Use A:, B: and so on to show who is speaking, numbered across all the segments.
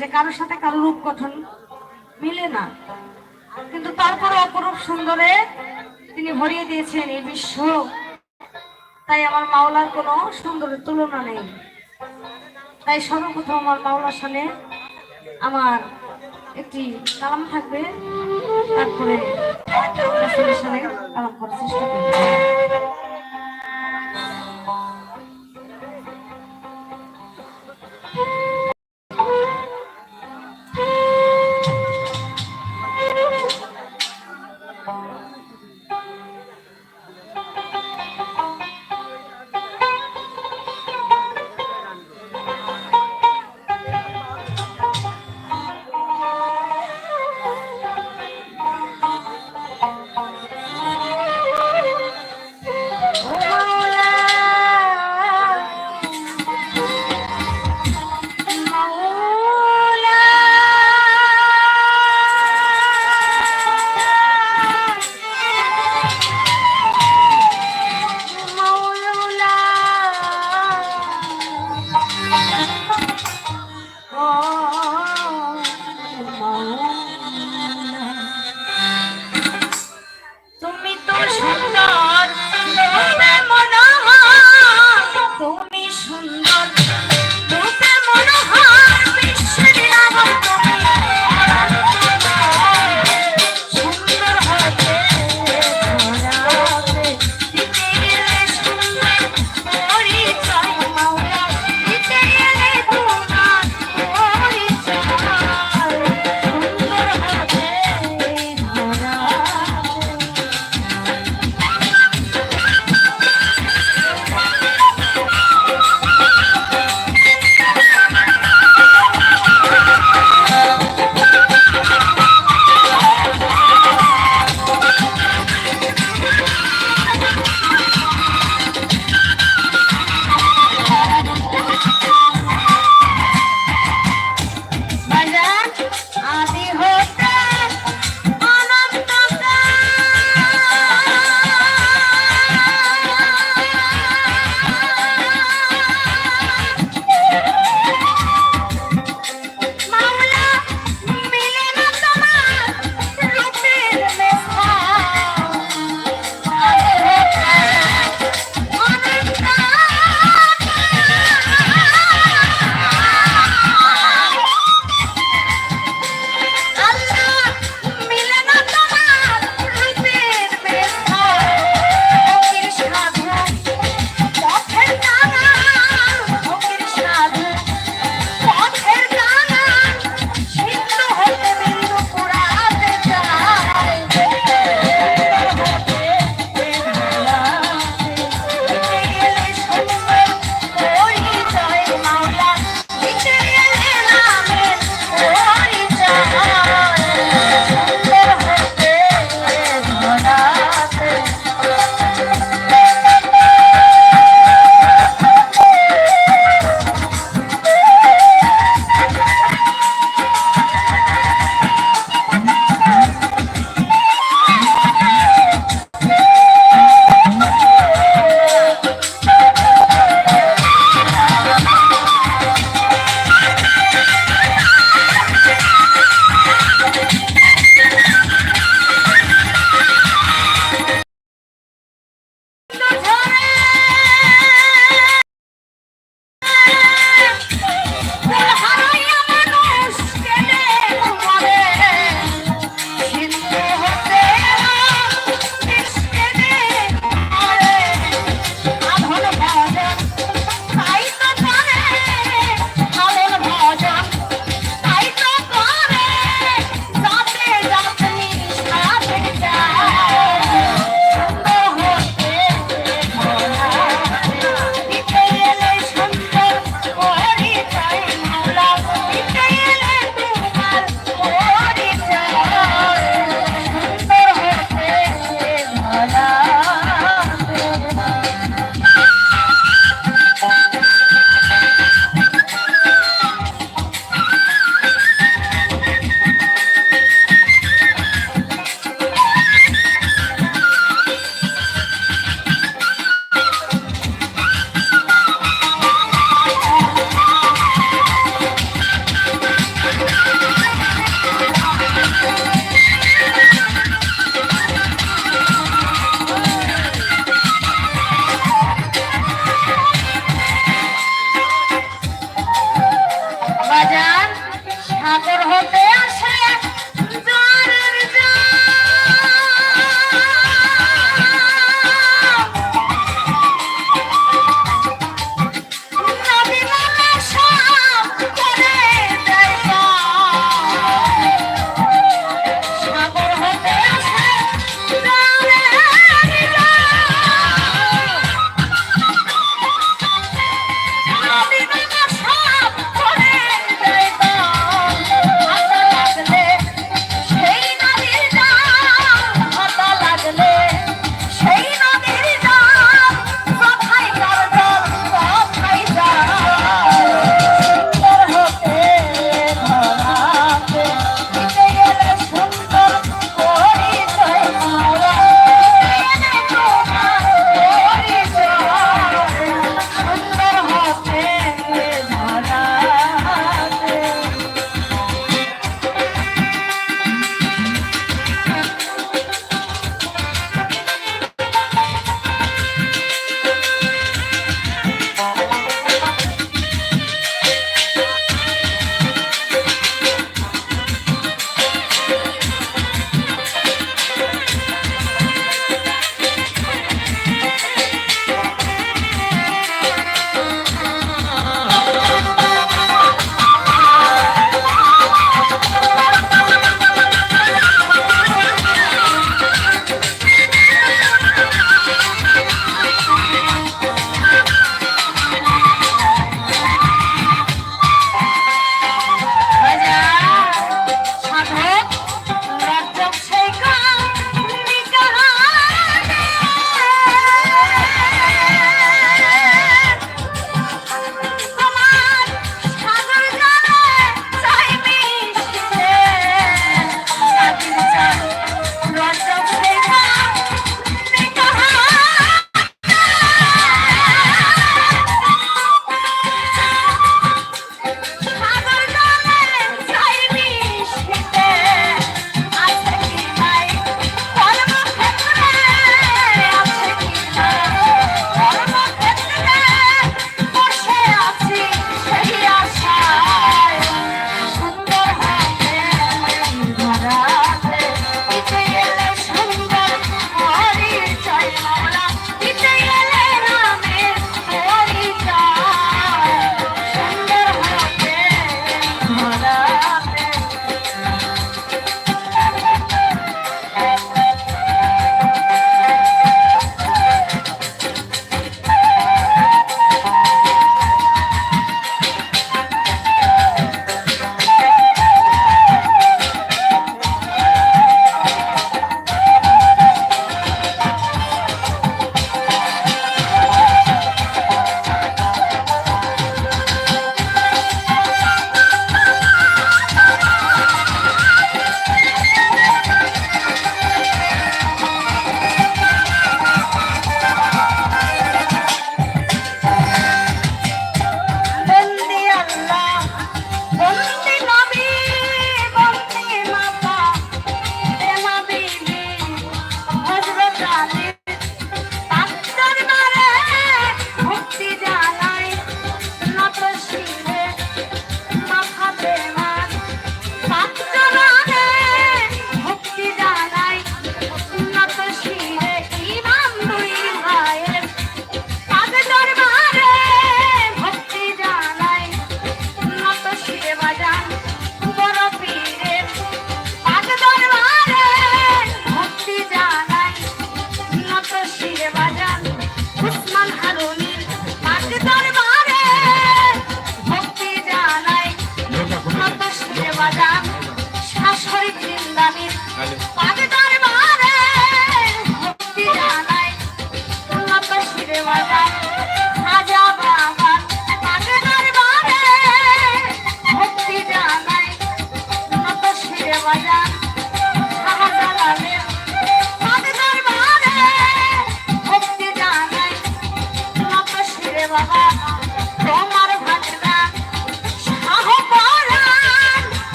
A: যে কারোর সাথে কারও রূপ গঠন মিলে না। কিন্তু তারপরে অপরূপ সুন্দরে তিনি ভরিয়ে দিয়েছেন এই বিশ্ব। তাই আমার মাওলার কোনো সুন্দরের তুলনা নেই। তাই সর্বপ্রথম আমার মাওলার সামনে আমার একটি কালাম থাকবে। তারপরে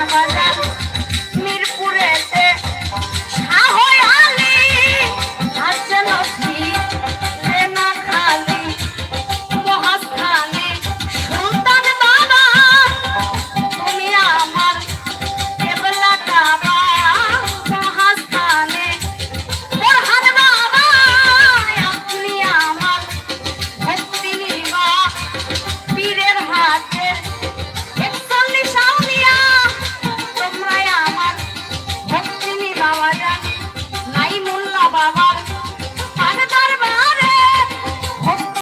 A: Gracias.